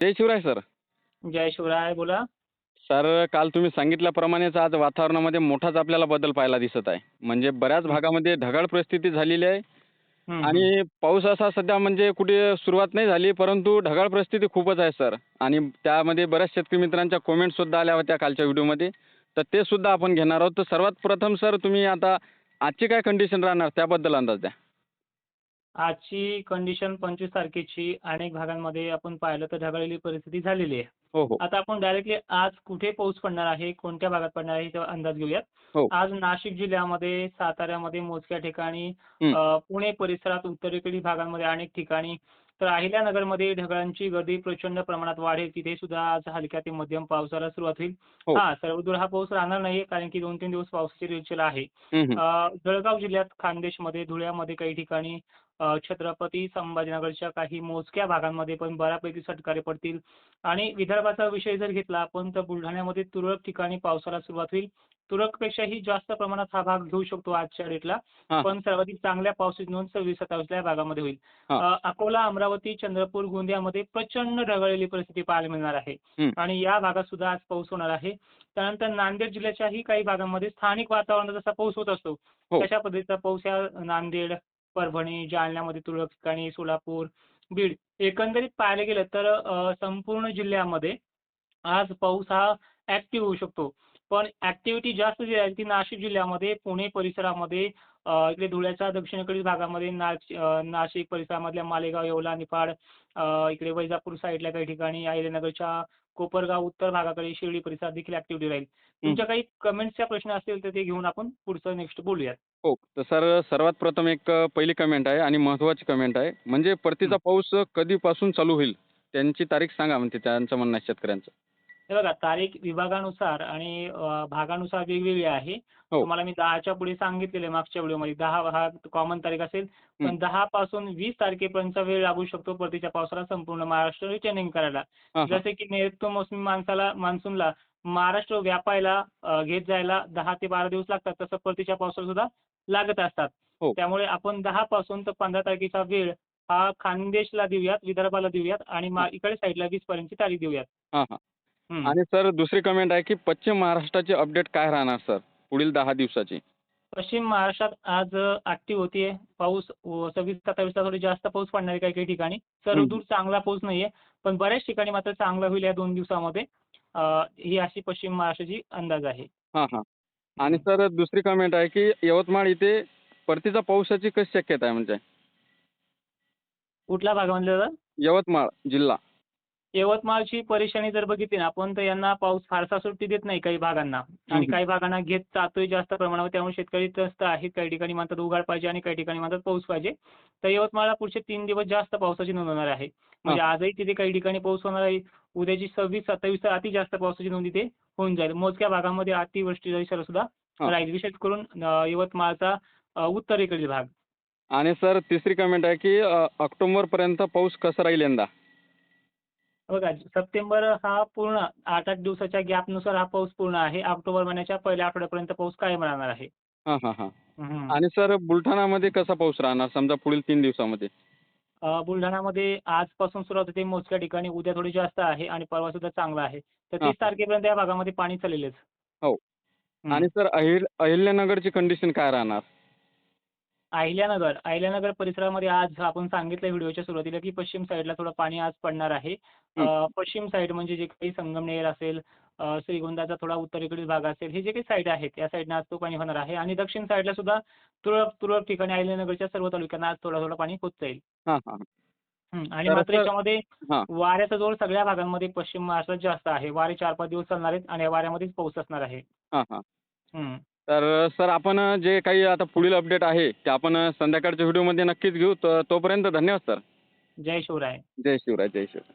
जय Shivray sir. जय शिवराय बोला. Sir काल तुम्ही सांगितल्याप्रमाणेच आज वातावरणामध्ये मोठाच आपल्याला बदल पाहायला दिसत आहे. म्हणजे बऱ्याच भागामध्ये ढगाळ परिस्थिती झालेली आहे. आणि पाऊस असा सध्या म्हणजे कुठे सुरुवात नाही झाली परंतु ढगाळ परिस्थिती खूपच आहे सर. आणि त्यामध्ये बऱ्याच शेतकरी मित्रांच्या कॉमेंट सुद्धा आल्या होत्या कालच्या व्हिडिओमध्ये. तर ते सुद्धा आपण घेणार आहोत. तर सर्वात प्रथम सर तुम्ही आता आजची काय कंडिशन राहणार? त्याबद्दल अंदाज द्या. आजची कंडिशन पंचवीस तारखेची अनेक भागांमध्ये आपण पाहिलं तर ढगाळलेली परिस्थिती झालेली आहे हो हो आता आपण डायरेक्टली आज कुठे पाऊस पडणार आहे कोणत्या भागात पडणार आहे याचा अंदाज घेऊयात हो. आज नाशिक जिल्ह्यामध्ये साताऱ्यामध्ये मोजक्या ठिकाणी हं. अ, पुणे परिसरात उत्तरेकडील भागांमध्ये अनेक ठिकाणी तर अहिल्यानगरमध्ये ढगांची गर्दी प्रचंड प्रमाणात वाढेल तिथे सुद्धा आज हलक्या ते मध्यम पावसाला सुरुवात होईल हो. हा सर्वदूर हा पाऊस राहणार नाही कारण की दोन तीन दिवस पावसाची रेलचेल आहे हं, हं. अ, जळगाव जिल्ह्यात खानदेशमध्ये धुळ्यामध्ये काही ठिकाणी छत्रपती संभाजीनगरच्या काही मोजक्या भागांमध्ये पण बऱ्यापैकी सटकारे पडतील आणि विदर्भाचा विषय जर घेतला आपण तर बुलढाण्यामध्ये तुरळक ठिकाणी पावसाला सुरुवात होईल तुरळकपेक्षाही जास्त प्रमाणात हा भाग घेऊ शकतो आजच्या डेटला हा. पण सर्वाधिक चांगल्या पावसाची नोंद सव्वीस सत्तावीसला या भागामध्ये होईल हा. अकोला अमरावती चंद्रपूर गोंदियामध्ये प्रचंड ढगाळलेली परिस्थिती पाहायला मिळणार आहे हं. आणि या भागात सुद्धा आज पाऊस होणार आहे त्यानंतर नांदेड जिल्ह्याच्याही काही भागांमध्ये स्थानिक वातावरणात जसा पाऊस होत असतो हो. तशा पद्धतीचा पाऊस या नांदेड परभणी जालन्यामध्ये तुरळक ठिकाणी सोलापूर बीड एकंदरीत पाहायला गेलं तर संपूर्ण जिल्ह्यामध्ये आज पाऊस हा ऍक्टिव्ह होऊ शकतो. पण ऍक्टिव्हिटी जास्त जी आहे ती नाशिक जिल्ह्यामध्ये पुणे परिसरामध्ये इकडे धुळ्याच्या दक्षिणेकडील भागामध्ये नाश अ, नाशिक परिसरामधल्या मालेगाव येवला निफाड इकडे वैजापूर साईडला काही ठिकाणी अहिल्यानगरच्या कोपरगाव उत्तर भागाकडे शिर्डी परिसरात देखील ऍक्टिव्हिटी राहील. तुमच्या काही कमेंट्सच्या प्रश्न असतील तर ते घेऊन आपण पुढचं नेक्स्ट बोलूयात. हो तर सर सर्वात प्रथम एक पहिली कमेंट आहे आणि महत्त्वाची कमेंट आहे. म्हणजे परतीचा पाऊस कधीपासून चालू होईल? त्यांची तारीख सांगा म्हणते त्यांचं म्हणणं आहे शेतकऱ्यांचं. हे बघा तारीख विभागानुसार आणि अ, भागानुसार वेगवेगळी आहे हो. तुम्हाला मी दहाच्या पुढे सांगितलेलं आहे मागच्या व्हिडिओमध्ये दहा हा कॉमन तारीख असेल पण. दहा पासून वीस तारखेपर्यंतचा वेळ लागू शकतो परतीच्या पावसाला संपूर्ण महाराष्ट्र रिटर्निंग करायला हां हां जसे की नैऋत्य मोसमी माणसाला मान्सूनला महाराष्ट्र व्यापायला अ, घेत जायला दहा ते बारा दिवस लागतात तसं परतीच्या पावसाला सुद्धा लागत असतात हो. त्यामुळे आपण दहा पासून तर पंधरा तारखेचा वेळ हा खानदेशला देऊयात विदर्भाला देऊयात आणि मा- इकडे साईडला वीस पर्यंतची तारीख देऊयात हां हां हं. आणि सर दुसरी कमेंट आहे की पश्चिम महाराष्ट्राची अपडेट काय राहणार सर? पुढील दहा दिवसाची. पश्चिम महाराष्ट्रात आज ऍक्टिव्ह होतीये. पाऊस सव्वीस सत्तावीसला थोडी जास्त पाऊस पडणार आहे काही काही ठिकाणी. सर्वदूर चांगला पाऊस नाहीये पण बऱ्याच ठिकाणी मात्र चांगला होईल या दोन दिवसामध्ये. ही अशी पश्चिम महाराष्ट्राची अंदाज आहे. हां हां. आणि सर दुसरी कमेंट आहे की यवतमाळ इथे परतीचा पावसाची कशी शक्यता आहे म्हणजे? कुठल्या भागामधलं दादा? यवतमाळ जिल्हा. यवतमाळची परेशानी जर बघितली ना आपण तर यांना पाऊस फारसा सुट्टी देत नाही काही भागांना. आणि. काही भागांना घेत जातोय जास्त प्रमाणावर त्यामुळे शेतकरी त्रस्त आहेत. काही ठिकाणी म्हणतात उघाड पाहिजे आणि काही ठिकाणी म्हणतात पाऊस पाहिजे. तर यवतमाळला पुढचे तीन दिवस जास्त पावसाची नोंद होणार आहे. म्हणजे आजही तिथे काही ठिकाणी पाऊस होणार आहे. उद्याची सव्वीस सत्तावीस तर अति जास्त पावसाची नोंद इथे होऊन जाईल. मोजक्या भागामध्ये अतिवृष्टी इशारा सुद्धा. राहील. विशेष करून यवतमाळचा उत्तरेकडील भाग. आणि सर तिसरी कमेंट आहे की अ, ऑक्टोबरपर्यंत पाऊस कसा राहील यंदा? बघा सप्टेंबर हा पूर्ण आठ आठ दिवसाच्या गॅपनुसार हा पाऊस पूर्ण आहे ऑक्टोबर महिन्याच्या पहिल्या आठवड्यापर्यंत पाऊस कायम राहणार आहे हां हां हां हम्म. आणि सर बुलढाणामध्ये कसा पाऊस राहणार समजा पुढील तीन दिवसामध्ये अ, बुलढाणामध्ये आजपासून सुरुवात होते मोजक्या ठिकाणी उद्या थोडी जास्त आहे आणि परवा सुद्धा चांगला आहे तर हा. तीस तारखेपर्यंत या भागामध्ये पाणी चालेलच हो. हम्म. आणि सर अहिल अहिल्यानगरची कंडिशन काय राहणार अहिल्यानगर अहिल्यानगर परिसरामध्ये आज आपण सांगितलं व्हिडिओच्या सुरुवातीला की पश्चिम साईडला थोडं पाणी आज पडणार आहे. अ, पश्चिम साईड म्हणजे जे काही संगमनेर असेल अ, श्रीगोंदाचा थोडा उत्तरेकडील भाग असेल हे जे काही साईड आहेत या साईडनं आज तो पाणी होणार आहे आणि दक्षिण साईडला सुद्धा तुरळक तुरळक ठिकाणी अहिल्यानगरच्या सर्व तालुक्यांना आज थोडं थोडं पाणी होत जाईल हां हां. आणि तर मात्र याच्यामध्ये हां. वाऱ्याचा जोर सगळ्या भागांमध्ये पश्चिम महाराष्ट्रात जास्त आहे. वारे चार पाच दिवस चालणार आहेत आणि या वाऱ्यामध्येच पाऊस असणार आहे. हां हां. तर सर आपण जे काही आता पुढील अपडेट आहे ते आपण संध्याकाळच्या व्हिडिओमध्ये नक्कीच घेऊ. तर तोपर्यंत धन्यवाद सर. जय शिवराय. जय शिवराय जय शिवराय.